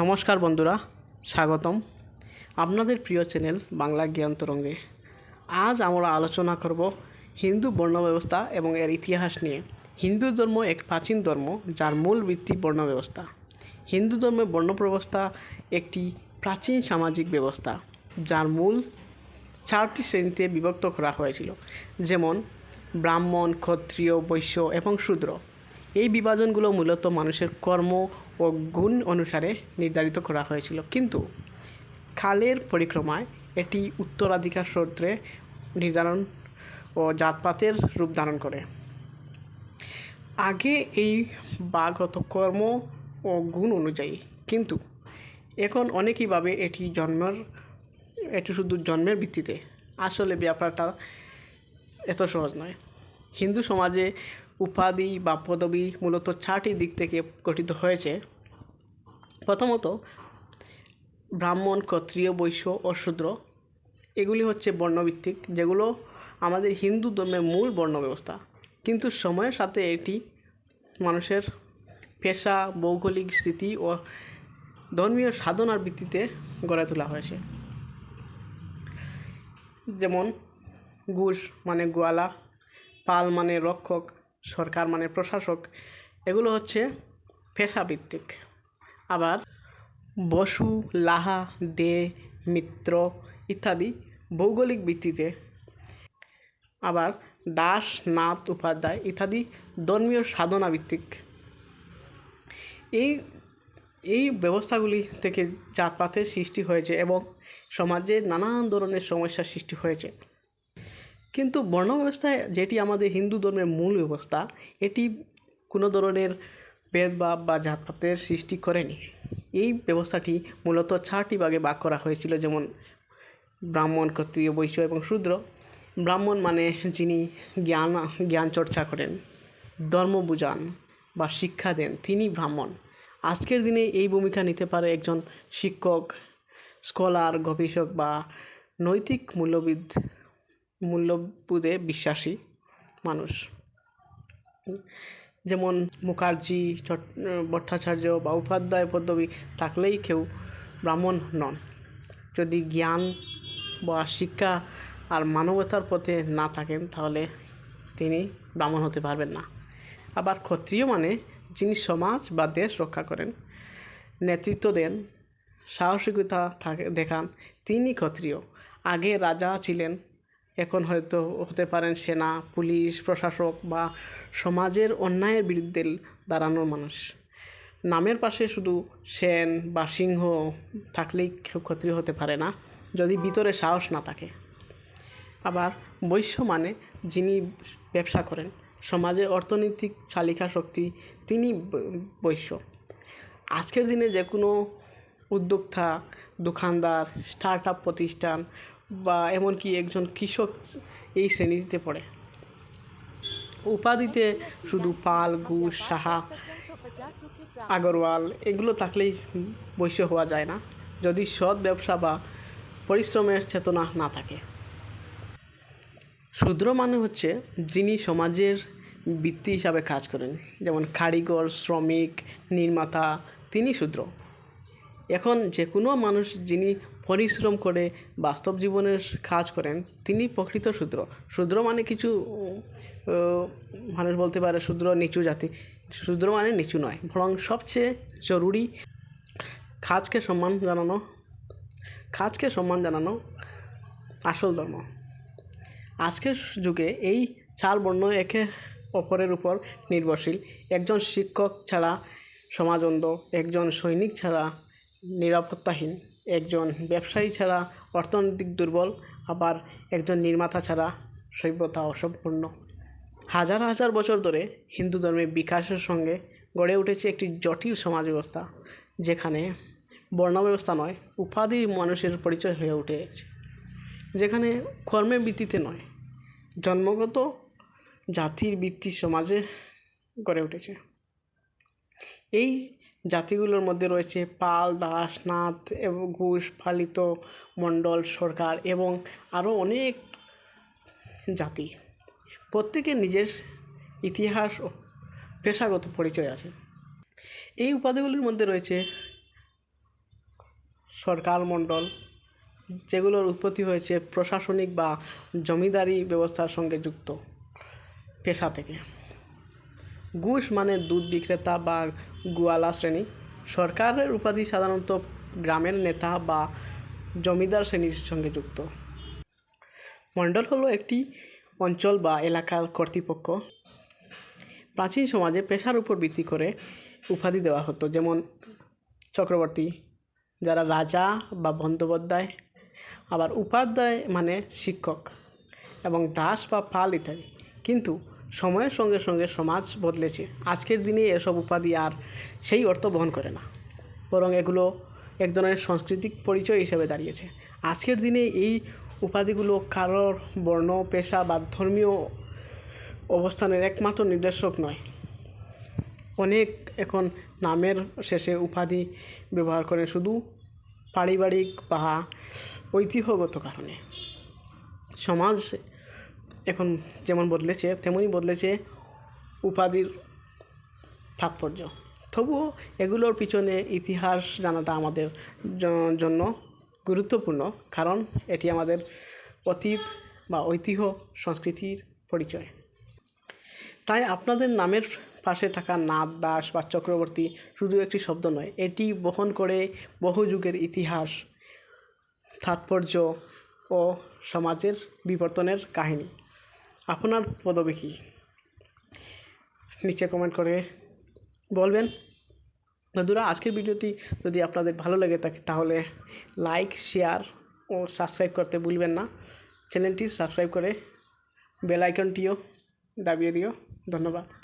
নমস্কার বন্ধুরা, স্বাগতম আপনাদের প্রিয় চ্যানেল বাংলা জ্ঞান তরঙ্গে। আজ আমরা আলোচনা করব হিন্দু বর্ণ ব্যবস্থা এবং এর ইতিহাস নিয়ে। হিন্দু ধর্ম এক প্রাচীন ধর্ম যার মূল ভিত্তি বর্ণ ব্যবস্থা। হিন্দু ধর্মের বর্ণ ব্যবস্থা একটি প্রাচীন সামাজিক ব্যবস্থা, যার মূল চারটি শ্রেণীতে বিভক্ত করা হয়েছিল, যেমন ব্রাহ্মণ, ক্ষত্রিয়, বৈশ্য এবং শূদ্র। এই বিভাজনগুলো মূলত মানুষের কর্ম ও গুণ অনুসারে নির্ধারিত করা হয়েছিল। কিন্তু খালের পরিক্রমায় এটি উত্তরাধিকার সূত্রে নির্ধারণ ও জাতপাতের রূপ ধারণ করে। আগে এই বাঘ হতো কর্ম ও গুণ অনুযায়ী, কিন্তু এখন অনেকেই ভাবে এটি জন্মের, এটি শুধু জন্মের ভিত্তিতে। আসলে ব্যাপারটা এত সহজ নয়। হিন্দু সমাজে উপাধি বা পদবি মূলত চারটি দিক থেকে গঠিত হয়েছে। প্রথমত, ব্রাহ্মণ, ক্ষত্রিয়, বৈশ্য ও শূদ্র। এগুলি হচ্ছে বর্ণভিত্তিক, যেগুলো আমাদের হিন্দু ধর্মের মূল বর্ণ ব্যবস্থা কিন্তু সময়ের সাথে এটি মানুষের পেশা, ভৌগোলিক স্থিতি ও ধর্মীয় সাধনার ভিত্তিতে গড়ে তোলা হয়েছে। যেমন ঘুষ মানে গোয়ালা, পাল মানে রক্ষক সরকার মানে প্রশাসক, এগুলো হচ্ছে পেশাভিত্তিক। আবার বসু, লাহা, দে, মিত্র ইত্যাদি ভৌগোলিক ভিত্তিতে। আবার দাস, নাথ, উপাধ্যায় ইত্যাদি ধর্মীয় সাধনা ভিত্তিক এই এই ব্যবস্থাগুলি থেকে জাতপাতের সৃষ্টি হয়েছে এবং সমাজে নানান ধরনের সমস্যার সৃষ্টি হয়েছে। কিন্তু বর্ণ ব্যবস্থায় যেটি আমাদের হিন্দু ধর্মের মূল ব্যবস্থা, এটি কোনো ধরনের ভেদভাব বা জাতপাতের সৃষ্টি করেনি। এই ব্যবস্থাটি মূলত চারটি ভাগে ভাগ করা হয়েছিল, যেমন ব্রাহ্মণ, ক্ষত্রিয়, বৈশ্য এবং শূদ্র। ব্রাহ্মণ মানে যিনি জ্ঞান জ্ঞান চর্চা করেন, ধর্ম বুঝান বা শিক্ষা দেন, তিনি ব্রাহ্মণ। আজকের দিনে এই ভূমিকা নিতে পারে একজন শিক্ষক, স্কলার, গবেষক বা নৈতিক মূল্যবিদ মূল্যবোধে বিশ্বাসী মানুষ। যেমন মুখার্জি, চট ভট্টাচার্য বা উপাধ্যায় পদবী থাকলেই কেউ ব্রাহ্মণ নন। যদি জ্ঞান বা শিক্ষা আর মানবতার পথে না থাকেন, তাহলে তিনি ব্রাহ্মণ হতে পারবেন না। আবার ক্ষত্রিয় মানে যিনি সমাজ বা দেশ রক্ষা করেন, নেতৃত্ব দেন, সাহসিকতা থাকে দেখান, তিনি ক্ষত্রিয়। আগে রাজা ছিলেন এখন হয়তো হতে পারেন সেনা, পুলিশ, প্রশাসক বা সমাজের অন্যায়ের বিরুদ্ধে দাঁড়ানোর মানুষ। নামের পাশে শুধু সেন বা সিংহ থাকলেই কেউ ক্ষত্রিয় হতে পারে না, যদি ভিতরে সাহস না থাকে। আবার বৈশ্য মানে যিনি ব্যবসা করেন, সমাজে অর্থনৈতিক চালিকা শক্তি, তিনি বৈশ্য। আজকের দিনে যে কোনো উদ্যোক্তা, দোকানদার স্টার্ট আপ প্রতিষ্ঠান বা এমনকি একজন কৃষক এই শ্রেণীতে পড়ে। উপাধিতে শুধু পাল, ঘুষ, সাহা, আগরওয়াল এগুলো থাকলেই বৈশ্য হওয়া যায় না, যদি সৎ ব্যবসা বা পরিশ্রমের চেতনা না থাকে। শূদ্র মানে হচ্ছে যিনি সমাজের বৃত্তি হিসাবে কাজ করেন, যেমন কারিগর, শ্রমিক, নির্মাতা, তিনি শূদ্র। এখন যে কোনো মানুষ যিনি পরিশ্রম করে বাস্তব জীবনের কাজ করেন, তিনি প্রকৃত শূদ্র। শূদ্র মানে কিছু মানুষ বলতে পারে শূদ্র নিচু জাতি। শূদ্র মানে নিচু নয়, বরং সবচেয়ে জরুরি কাজকে সম্মান জানানো, কাজকে সম্মান জানানো আসল ধর্ম। আজকের যুগে এই চার বর্ণ একে অপরের উপর নির্ভরশীল। একজন শিক্ষক ছাড়া সমাজ অন্ধ একজন সৈনিক ছাড়া নিরাপত্তাহীন। একজন ব্যবসায়ী ছাড়া, অর্থনৈতিক দুর্বল, আবার একজন নির্মাতা ছাড়া সভ্যতা অসম্পূর্ণ। হাজার হাজার বছর ধরে হিন্দু ধর্মের বিকাশের সঙ্গে গড়ে উঠেছে একটি জটিল সমাজ ব্যবস্থা, যেখানে বর্ণ ব্যবস্থা নয়, উপাধি মানুষের পরিচয় হয়ে উঠেছে। যেখানে কর্মের ভিত্তিতে নয়, জন্মগত জাতির ভিত্তি সমাজে গড়ে উঠেছে। এই জাতিগুলোর মধ্যে রয়েছে পাল, দাস, নাথ, এবং, ঘোষ, পালিত মণ্ডল, সরকার এবং আরও অনেক জাতি। প্রত্যেকের নিজের ইতিহাস ও পেশাগত পরিচয় আছে। এই উপাধিগুলির মধ্যে রয়েছে সরকার মণ্ডল, যেগুলোর উৎপত্তি হয়েছে প্রশাসনিক বা জমিদারি ব্যবস্থার সঙ্গে যুক্ত পেশা থেকে। ঘুষ মানে দুধ বিক্রেতা বা গোয়ালা শ্রেণি। সরকারের উপাধি সাধারণত গ্রামের নেতা বা জমিদার শ্রেণির সঙ্গে যুক্ত। মণ্ডল হলো একটি অঞ্চল বা এলাকার কর্তৃপক্ষ। প্রাচীন সমাজে পেশার উপর ভিত্তি করে উপাধি দেওয়া হতো, যেমন চক্রবর্তী, যারা রাজা বা বন্দ্যোপাধ্যায়, আবার উপাধ্যায় মানে শিক্ষক, এবং দাস বা পাল ইত্যাদি। কিন্তু সময়ের সঙ্গে সঙ্গে সমাজ বদলেছে। আজকের দিনে এসব উপাধি আর সেই অর্থ বহন করে না। বরং এগুলো এক ধরনের সাংস্কৃতিক পরিচয় হিসেবে দাঁড়িয়েছে। আজকের দিনে এই উপাধিগুলো কারোর বর্ণ, পেশা বা ধর্মীয় অবস্থানের একমাত্র নির্দেশক নয়। অনেক এখন নামের শেষে উপাধি ব্যবহার করে শুধু পারিবারিক বা ঐতিহ্যগত কারণে। সমাজ এখন যেমন বদলেছে, তেমনই বদলেছে উপাধির তাৎপর্য। তবুও এগুলোর পিছনে ইতিহাস জানাটা আমাদের জন্য গুরুত্বপূর্ণ, কারণ এটি আমাদের অতীত বা ঐতিহ্য সংস্কৃতির পরিচয়। তাই আপনাদের নামের পাশে থাকা নাথ দাস বা চক্রবর্তী শুধু একটি শব্দ নয়, এটি বহন করে বহু যুগের ইতিহাস, তাৎপর্য ও সমাজের বিবর্তনের কাহিনী। আপনার পদবী কী? নিচে কমেন্ট করে বলবেন। বন্ধুরা, আজকের ভিডিওটি যদি আপনাদের ভালো লাগে থাকে, তাহলে লাইক শেয়ার ও সাবস্ক্রাইব করতে ভুলবেন না। চ্যানেলটি সাবস্ক্রাইব করে বেল আইকনটিও দাবিয়ে দিও। ধন্যবাদ।